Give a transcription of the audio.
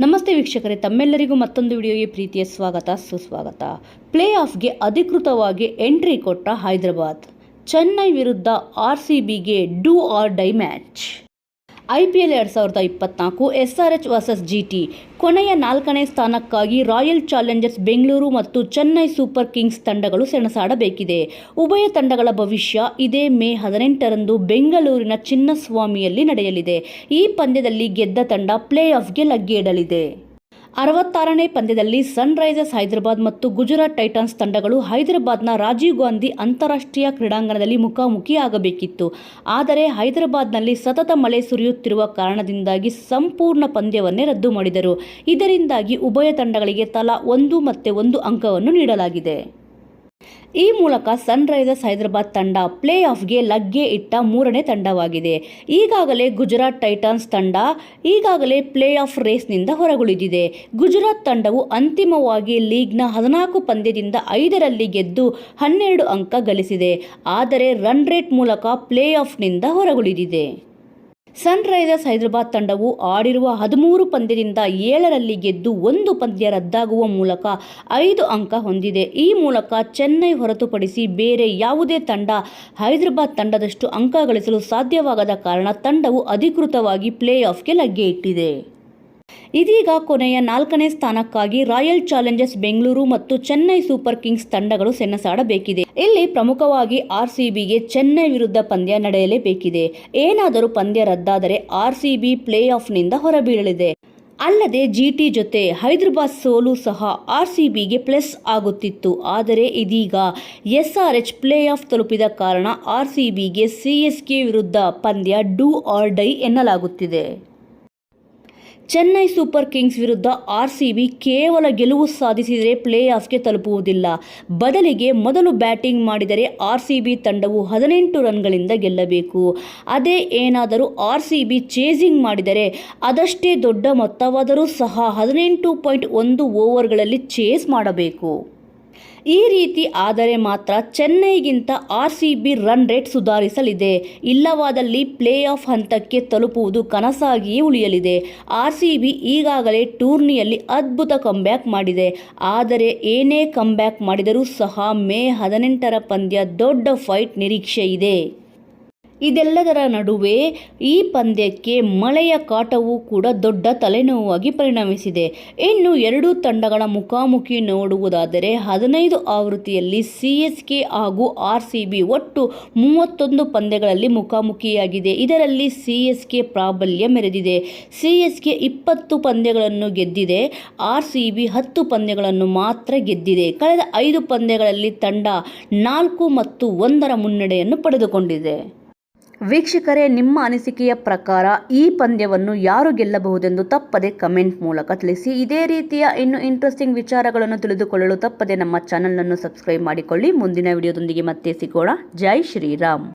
ನಮಸ್ತೆ ವೀಕ್ಷಕರೇ, ತಮ್ಮೆಲ್ಲರಿಗೂ ಮತ್ತೊಂದು ವಿಡಿಯೋಗೆ ಪ್ರೀತಿಯ ಸ್ವಾಗತ, ಸುಸ್ವಾಗತ. ಪ್ಲೇ ಆಫ್ಗೆ ಅಧಿಕೃತವಾಗಿ ಎಂಟ್ರಿ ಕೊಟ್ಟ ಹೈದರಾಬಾದ್. ಚೆನ್ನೈ ವಿರುದ್ಧ ಆರ್ ಸಿ ಬಿಗೆ do or die match. I P L ಎರಡು ಸಾವಿರದ ಇಪ್ಪತ್ನಾಲ್ಕು S R H versus G T ಕೊನೆಯ ನಾಲ್ಕನೇ ಸ್ಥಾನಕ್ಕಾಗಿ ರಾಯಲ್ ಚಾಲೆಂಜರ್ಸ್ ಬೆಂಗಳೂರು ಮತ್ತು ಚೆನ್ನೈ ಸೂಪರ್ ಕಿಂಗ್ಸ್ ತಂಡಗಳು ಸೆಣಸಾಡಬೇಕಿದೆ. ಉಭಯ ತಂಡಗಳ ಭವಿಷ್ಯ ಇದೇ ಮೇ ಹದಿನೆಂಟರಂದು ಬೆಂಗಳೂರಿನ ಚಿನ್ನಸ್ವಾಮಿಯಲ್ಲಿ ನಡೆಯಲಿದೆ. ಈ ಪಂದ್ಯದಲ್ಲಿ ಗೆದ್ದ ತಂಡ ಪ್ಲೇ ಆಫ್ಗೆ ಲಗ್ಗೆ ಇಡಲಿದೆ ಅರವತ್ತಾರನೇ ಪಂದ್ಯದಲ್ಲಿ ಸನ್ರೈಸರ್ಸ್ ಹೈದರಾಬಾದ್ ಮತ್ತು ಗುಜರಾತ್ ಟೈಟನ್ಸ್ ತಂಡಗಳು ಹೈದರಾಬಾದ್ನ ರಾಜೀವ್ ಗಾಂಧಿ ಅಂತಾರಾಷ್ಟ್ರೀಯ ಕ್ರೀಡಾಂಗಣದಲ್ಲಿ ಮುಖಾಮುಖಿಯಾಗಬೇಕಿತ್ತು. ಆದರೆ ಹೈದರಾಬಾದ್ನಲ್ಲಿ ಸತತ ಮಳೆ ಸುರಿಯುತ್ತಿರುವ ಕಾರಣದಿಂದಾಗಿ ಸಂಪೂರ್ಣ ಪಂದ್ಯವನ್ನೇ ರದ್ದು ಮಾಡಿದರು. ಇದರಿಂದಾಗಿ ಉಭಯ ತಂಡಗಳಿಗೆ ತಲಾ ಒಂದು ಮತ್ತೆ ಒಂದು ಅಂಕವನ್ನು ನೀಡಲಾಗಿದೆ. ಈ ಮೂಲಕ ಸನ್ರೈಸರ್ಸ್ ಹೈದರಾಬಾದ್ ತಂಡ ಪ್ಲೇ ಆಫ್ಗೆ ಲಗ್ಗೆ ಇಟ್ಟ ಮೂರನೇ ತಂಡವಾಗಿದೆ. ಈಗಾಗಲೇ ಗುಜರಾತ್ ಟೈಟನ್ಸ್ ತಂಡ ಈಗಾಗಲೇ ಪ್ಲೇ ಆಫ್ ರೇಸ್ನಿಂದ ಹೊರಗುಳಿದಿದೆ. ಗುಜರಾತ್ ತಂಡವು ಅಂತಿಮವಾಗಿ ಲೀಗ್ನ ಹದಿನಾಲ್ಕು ಪಂದ್ಯದಿಂದ ಐದರಲ್ಲಿ ಗೆದ್ದು ಹನ್ನೆರಡು ಅಂಕ ಗಳಿಸಿದೆ. ಆದರೆ ರನ್ ರೇಟ್ ಮೂಲಕ ಪ್ಲೇ ಆಫ್ನಿಂದ ಹೊರಗುಳಿದಿದೆ. ಸನ್ರೈಸರ್ಸ್ ಹೈದರಾಬಾದ್ ತಂಡವು ಆಡಿರುವ ಹದಿಮೂರು ಪಂದ್ಯದಿಂದ ಏಳರಲ್ಲಿ ಗೆದ್ದು ಒಂದು ಪಂದ್ಯ ರದ್ದಾಗುವ ಮೂಲಕ ಐದು ಅಂಕ ಹೊಂದಿದೆ. ಈ ಮೂಲಕ ಚೆನ್ನೈ ಹೊರತುಪಡಿಸಿ ಬೇರೆ ಯಾವುದೇ ತಂಡ ಹೈದರಾಬಾದ್ ತಂಡದಷ್ಟು ಅಂಕ ಗಳಿಸಲು ಸಾಧ್ಯವಾಗದ ಕಾರಣ ತಂಡವು ಅಧಿಕೃತವಾಗಿ ಪ್ಲೇ ಆಫ್ಗೆ ಲಗ್ಗೆ ಇಟ್ಟಿದೆ. ಇದೀಗ ಕೊನೆಯ ನಾಲ್ಕನೇ ಸ್ಥಾನಕ್ಕಾಗಿ ರಾಯಲ್ ಚಾಲೆಂಜರ್ಸ್ ಬೆಂಗಳೂರು ಮತ್ತು ಚೆನ್ನೈ ಸೂಪರ್ ಕಿಂಗ್ಸ್ ತಂಡಗಳು ಸೆಣಸಾಡಬೇಕಿದೆ. ಇಲ್ಲಿ ಪ್ರಮುಖವಾಗಿ ಆರ್ಸಿಬಿಗೆ ಚೆನ್ನೈ ವಿರುದ್ಧ ಪಂದ್ಯ ನಡೆಯಲೇಬೇಕಿದೆ. ಏನಾದರೂ ಪಂದ್ಯ ರದ್ದಾದರೆ ಆರ್ಸಿಬಿ ಪ್ಲೇ ಆಫ್ನಿಂದ ಹೊರಬೀಳಲಿದೆ. ಅಲ್ಲದೆ ಜಿಟಿ ಜೊತೆ ಹೈದರಾಬಾದ್ ಸೋಲು ಸಹ ಆರ್ಸಿಬಿಗೆ ಪ್ಲಸ್ ಆಗುತ್ತಿತ್ತು. ಆದರೆ ಇದೀಗ ಎಸ್ಆರ್ಎಚ್ ಪ್ಲೇ ಆಫ್ ತಲುಪಿದ ಕಾರಣ ಆರ್ಸಿಬಿಗೆ ಸಿಎಸ್ಕೆ ವಿರುದ್ಧ ಪಂದ್ಯ ಡೂ ಆರ್ ಡೈ ಎನ್ನಲಾಗುತ್ತಿದೆ. ಚೆನ್ನೈ ಸೂಪರ್ ಕಿಂಗ್ಸ್ ವಿರುದ್ಧ ಆರ್ಸಿಬಿ ಕೇವಲ ಗೆಲುವು ಸಾಧಿಸಿದರೆ ಪ್ಲೇ ಆಫ್ಗೆ ತಲುಪುವುದಿಲ್ಲ. ಬದಲಿಗೆ ಮೊದಲು ಬ್ಯಾಟಿಂಗ್ ಮಾಡಿದರೆ ಆರ್ಸಿಬಿ ತಂಡವು ಹದಿನೆಂಟು ರನ್ಗಳಿಂದ ಗೆಲ್ಲಬೇಕು. ಅದೇ ಏನಾದರೂ ಆರ್ಸಿಬಿ ಚೇಸಿಂಗ್ ಮಾಡಿದರೆ ಅದಷ್ಟೇ ದೊಡ್ಡ ಮೊತ್ತವಾದರೂ ಸಹ ಹದಿನೆಂಟು ಪಾಯಿಂಟ್ ಒಂದು ಓವರ್ಗಳಲ್ಲಿ ಚೇಸ್ ಮಾಡಬೇಕು. ಈ ರೀತಿ ಆದರೆ ಮಾತ್ರ ಚೆನ್ನೈಗಿಂತ R C B run rate ಸುಧಾರಿಸಲಿದೆ. ಇಲ್ಲವಾದಲ್ಲಿ ಪ್ಲೇ ಆಫ್ ಹಂತಕ್ಕೆ ತಲುಪುವುದು ಕನಸಾಗಿಯೇ ಉಳಿಯಲಿದೆ. ಆರ್ ಸಿ ಬಿ ಈಗಾಗಲೇ ಟೂರ್ನಿಯಲ್ಲಿ ಅದ್ಭುತ ಕಂಬ್ಯಾಕ್ ಮಾಡಿದೆ. ಆದರೆ ಏನೇ ಕಂಬ್ಯಾಕ್ ಮಾಡಿದರೂ ಸಹ ಮೇ ಹದಿನೆಂಟರ ಪಂದ್ಯ ದೊಡ್ಡ ಫೈಟ್ ನಿರೀಕ್ಷೆ ಇದೆ ಇದೆಲ್ಲದರ ನಡುವೆ ಈ ಪಂದ್ಯಕ್ಕೆ ಮಳೆಯ ಕಾಟವೂ ಕೂಡ ದೊಡ್ಡ ತಲೆನೋವಾಗಿ ಪರಿಣಮಿಸಿದೆ. ಇನ್ನು ಎರಡೂ ತಂಡಗಳ ಮುಖಾಮುಖಿ ನೋಡುವುದಾದರೆ ಹದಿನೈದು ಆವೃತ್ತಿಯಲ್ಲಿ ಸಿ ಎಸ್ ಕೆ ಹಾಗೂ ಆರ್ ಸಿ ಬಿ ಒಟ್ಟು ಮೂವತ್ತೊಂದು ಪಂದ್ಯಗಳಲ್ಲಿ ಮುಖಾಮುಖಿಯಾಗಿದೆ. ಇದರಲ್ಲಿ ಸಿ ಎಸ್ ಕೆ ಪ್ರಾಬಲ್ಯ ಮೆರೆದಿದೆ. ಸಿ ಎಸ್ ಕೆ ಇಪ್ಪತ್ತು ಪಂದ್ಯಗಳನ್ನು ಗೆದ್ದಿದೆ. ಆರ್ ಸಿ ಬಿ ಹತ್ತು ಪಂದ್ಯಗಳನ್ನು ಮಾತ್ರ ಗೆದ್ದಿದೆ. ಕಳೆದ ಐದು ಪಂದ್ಯಗಳಲ್ಲಿ ತಂಡ ನಾಲ್ಕು ಮತ್ತು ಒಂದರ ಮುನ್ನಡೆಯನ್ನು ಪಡೆದುಕೊಂಡಿದೆ. ವೀಕ್ಷಕರೇ, ನಿಮ್ಮ ಅನಿಸಿಕೆಯ ಪ್ರಕಾರ ಈ ಪಂದ್ಯವನ್ನು ಯಾರು ಗೆಲ್ಲಬಹುದೆಂದು ತಪ್ಪದೆ ಕಮೆಂಟ್ ಮೂಲಕ ತಿಳಿಸಿ. ಇದೇ ರೀತಿಯ ಇನ್ನು ಇಂಟ್ರೆಸ್ಟಿಂಗ್ ವಿಚಾರಗಳನ್ನು ತಿಳಿದುಕೊಳ್ಳಲು ತಪ್ಪದೆ ನಮ್ಮ ಚಾನಲನ್ನು ಸಬ್ಸ್ಕ್ರೈಬ್ ಮಾಡಿಕೊಳ್ಳಿ. ಮುಂದಿನ ವಿಡಿಯೋದೊಂದಿಗೆ ಮತ್ತೆ ಸಿಗೋಣ. ಜೈ ಶ್ರೀರಾಮ್.